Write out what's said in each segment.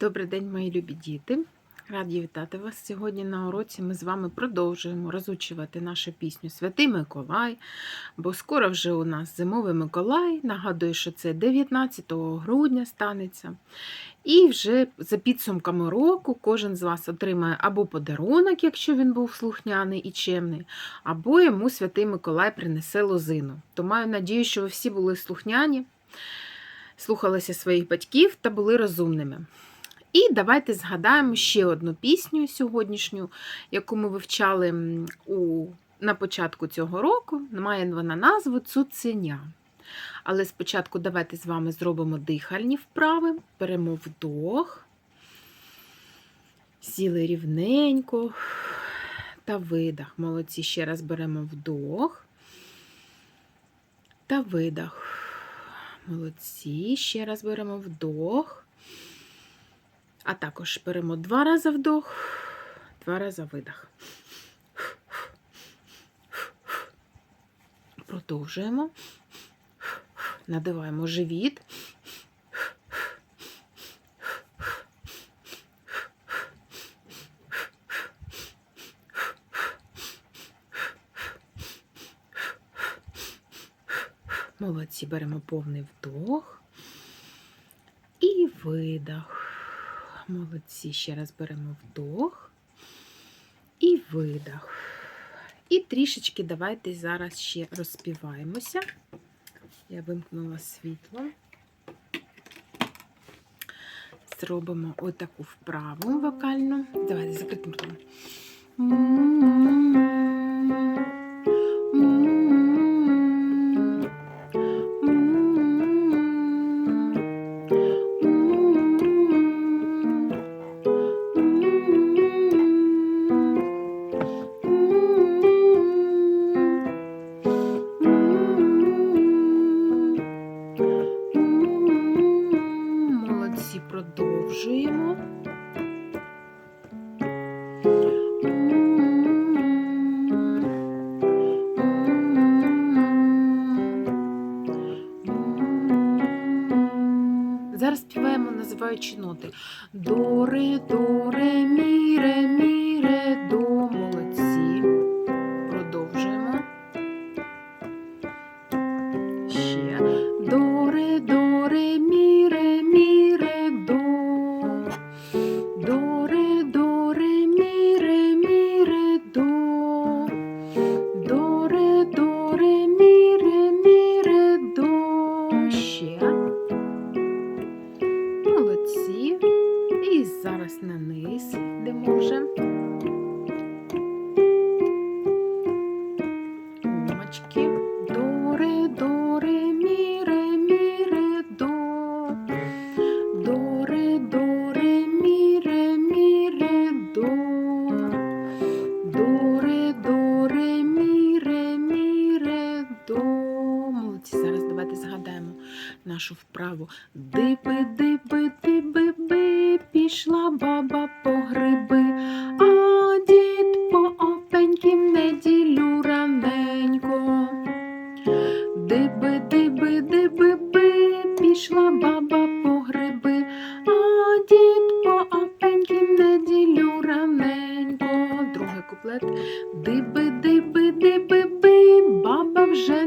Добрий день, мої любі діти. Раді вітати вас. Сьогодні на уроці ми з вами продовжуємо розучувати нашу пісню Святий Миколай, бо скоро вже у нас зимовий Миколай. Нагадую, що це 19 грудня станеться. І вже за підсумками року кожен з вас отримає або подарунок, якщо він був слухняний і чемний, або йому Святий Миколай принесе лозину. То маю надію, що ви всі були слухняні, слухалися своїх батьків та були розумними. І давайте згадаємо ще одну пісню сьогоднішню, яку ми вивчали у, на початку цього року. Має вона назву Цуценя. Але спочатку давайте з вами зробимо дихальні вправи, беремо вдох, сіли рівненько та видах. Молодці, ще раз беремо вдох та видах. Молодці, ще раз беремо вдох. А також беремо два рази вдох, два рази видох. Продовжуємо. Надиваємо живіт. Молодці, беремо повний вдох і видох. Молодці, ще раз беремо вдох і видох. І трішечки давайте зараз ще розпіваємося. Я вимкнула світло. Зробимо отаку вправу вокальну. Давайте закритим називаючи ноти. До, ре, до, ре, нашу вправу. Диби, диби, диби, би, пішла баба по гриби, а дід по опеньким неділю раненько. Диби, диби, диби, би, пішла баба по гриби, а дід по опеньким неділю раненько. Другий куплет. Диби, диби, диби, би, баба вже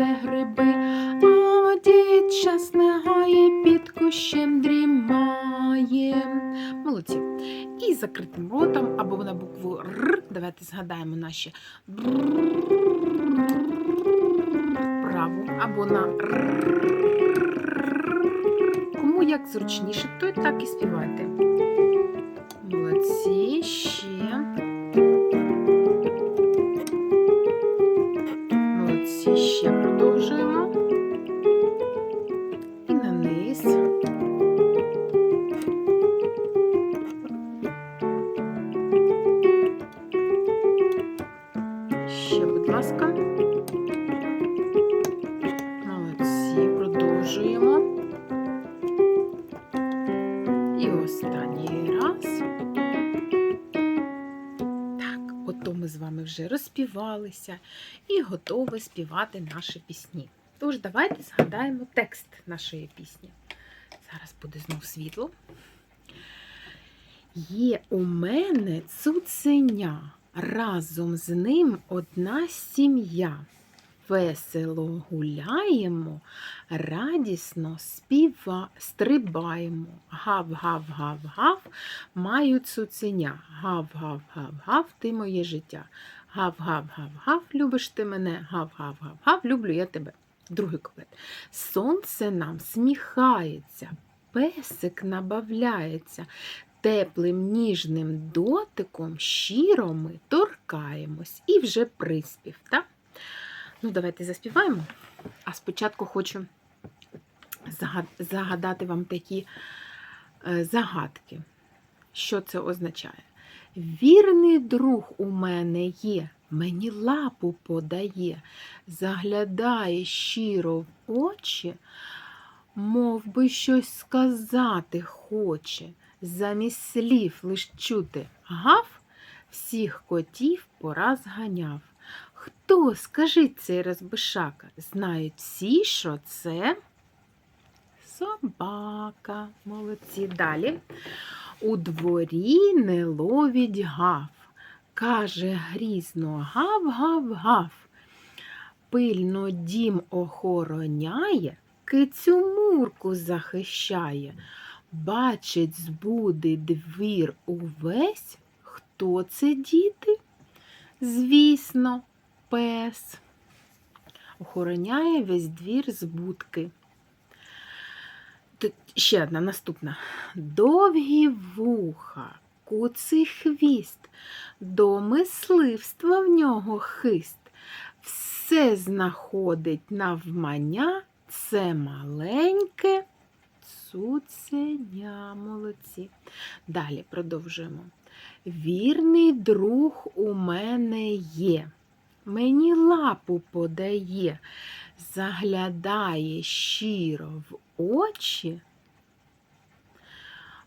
несе гриби, а дід час не гає, під кущем дрімає. Молодці. І закритим ротом або на букву Р. Давайте згадаємо наші праву або на Р. Кому як зручніше, то й так і співайте. ласка. Ото ми з вами вже розспівалися і готові співати наші пісні. Тож, давайте згадаємо текст нашої пісні. Зараз буде знов світло. Є у мене цуценя, разом з ним одна сім'я. Весело гуляємо, радісно співа, стрибаємо. Гав-гав-гав-гав, маю цуценя. Гав-гав-гав-гав, ти моє життя. Гав-гав-гав-гав, любиш ти мене. Гав-гав-гав-гав, люблю я тебе. Другий куплет. Сонце нам сміхається, песик набавляється. Теплим ніжним дотиком щиро ми торкаємось. І вже приспів, так? Ну, давайте заспіваємо. А спочатку хочу загадати вам такі е, загадки. Що це означає? Вірний друг у мене є, мені лапу подає, заглядає щиро в очі, мов би щось сказати хоче, замість слів лиш чути гав, всіх котів пораз ганяв. Хто, скажіть цей розбишака, знають всі, що це собака. Молодці. Далі. У дворі не ловить гав. Каже грізно гав-гав-гав. Пильно дім охороняє, кицю мурку захищає. Бачить збуди двір увесь. Хто це діти? Звісно, пес. Охороняє весь двір з будки. Тут ще одна наступна. Довгі вуха, куций хвіст, до мисливства в нього хист. Все знаходить навмання, це маленьке цуценя. Молодці. Далі продовжуємо. Вірний друг у мене є, мені лапу подає, заглядає щиро в очі,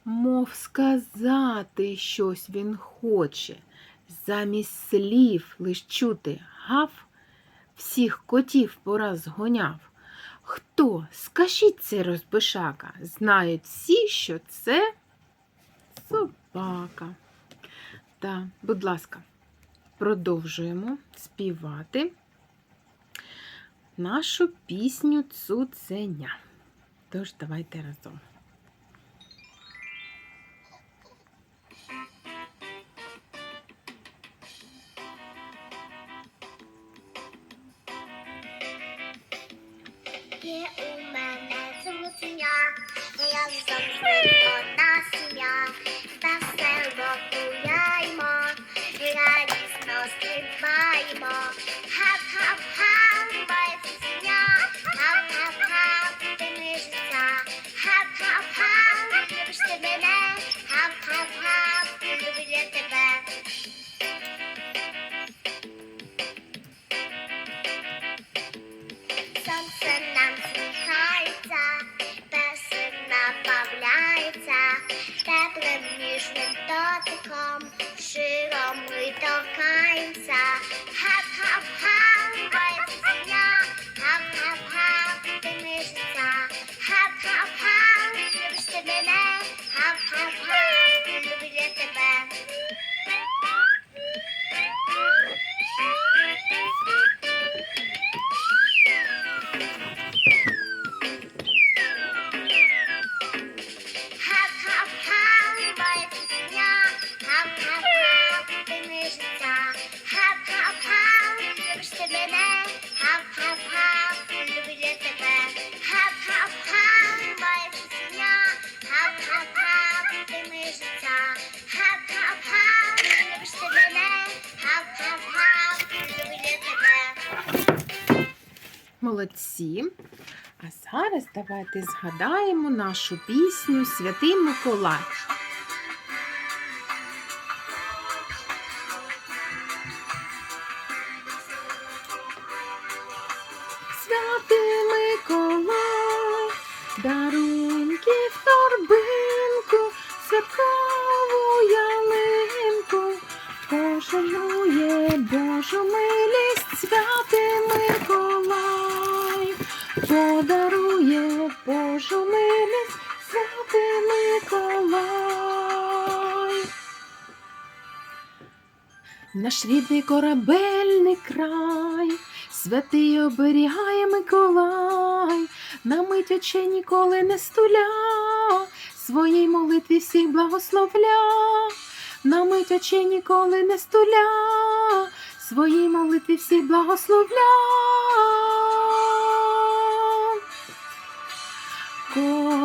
мов сказати щось він хоче, замість слів лиш чути гав, всіх котів пораз гоняв. Хто, скажіть цей розбишака, знають всі, що це собака. Так, будь ласка, продовжуємо співати нашу пісню Цуценя. Тож, давайте разом. Є у мене цуценя, я завжди радісно стрибаємо. Гап-гап-гап, моє цуценя, гап-гап-гап, ти моє життя. Гап-гап-гап, любиш ти мене, гап-гап-гап, люблю я тебе. Сонце нам сміхається, песик набавляється, теплим ніжним дотиком, little kinds of happy. Молодці. А зараз давайте згадаємо нашу пісню Святий Миколай. Подарує Божу милість, святий Миколай. Наш рідний корабельний край, святий оберігає Миколай, на мить очей ніколи не стуля, своїй молитві всіх благословля, на мить очей ніколи не стуля, своїй молитві всіх благословля.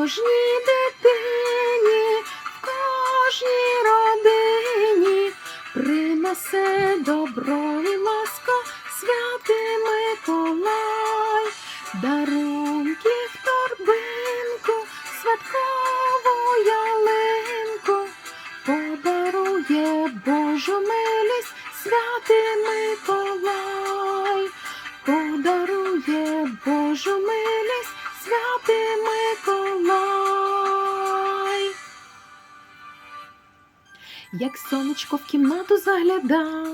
Кожній дитині, в кожній родині принесе добро Як сонечко в кімнату загляда,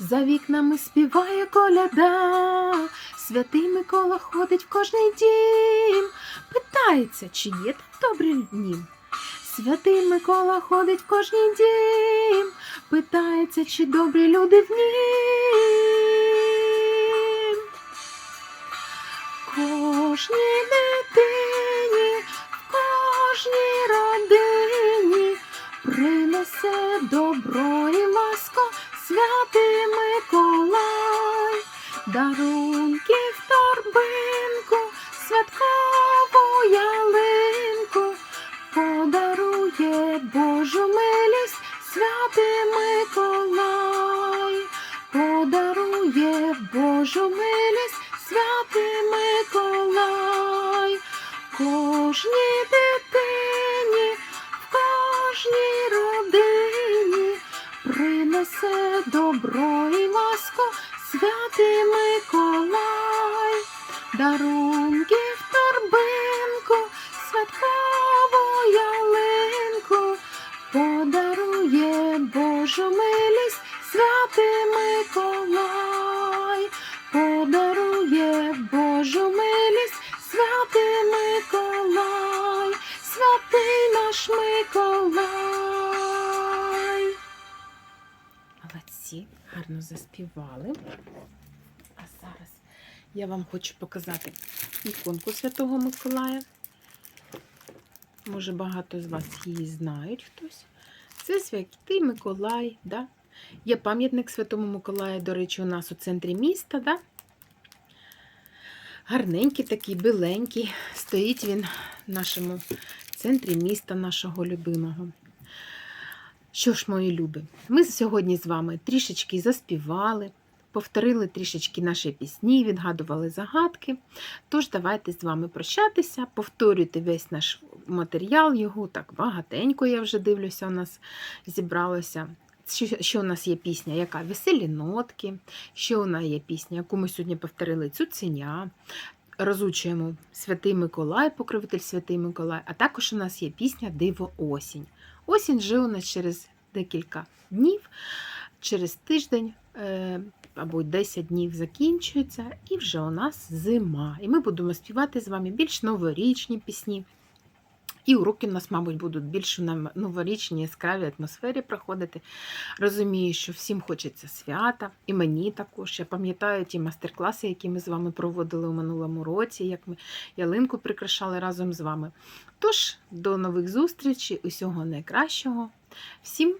за вікнами співає коляда, святий Микола ходить в кожний дім, питається, чи є там добрі дні. Святий Микола ходить в кожний дім, питається, чи добрі люди в нім. Кожній дитині, принесе добро і ласко святий Миколай, дарунки гарно заспівали. А зараз я вам хочу показати іконку Святого Миколая. Може, багато з вас її знають хтось. Це Святий Миколай, да? Є пам'ятник Святому Миколаю, до речі, у нас у центрі міста, да? Гарненький такий, біленький. Стоїть він в нашому центрі міста нашого любимого. Що ж, мої люби, ми сьогодні з вами трішечки заспівали, повторили трішечки наші пісні, відгадували загадки. Тож давайте з вами прощатися, повторюйте весь наш матеріал, його так багатенько, я вже дивлюся, у нас зібралося. Що, у нас є пісня, яка веселі нотки, що у нас є пісня, яку ми сьогодні повторили цуценя. Розучуємо Святий Миколай, покровитель Святий Миколай, а також у нас є пісня Диво осінь. Осінь вже у нас через декілька днів, через тиждень е, або 10 днів закінчується, і вже у нас зима. І ми будемо співати з вами більш новорічні пісні. І уроки у нас, мабуть, будуть більш на новорічній яскравій атмосфері проходити. Розумію, що всім хочеться свята, і мені також. Я пам'ятаю ті майстер-класи, які ми з вами проводили у минулому році, як ми ялинку прикрашали разом з вами. Тож, до нових зустрічей, усього найкращого. Всім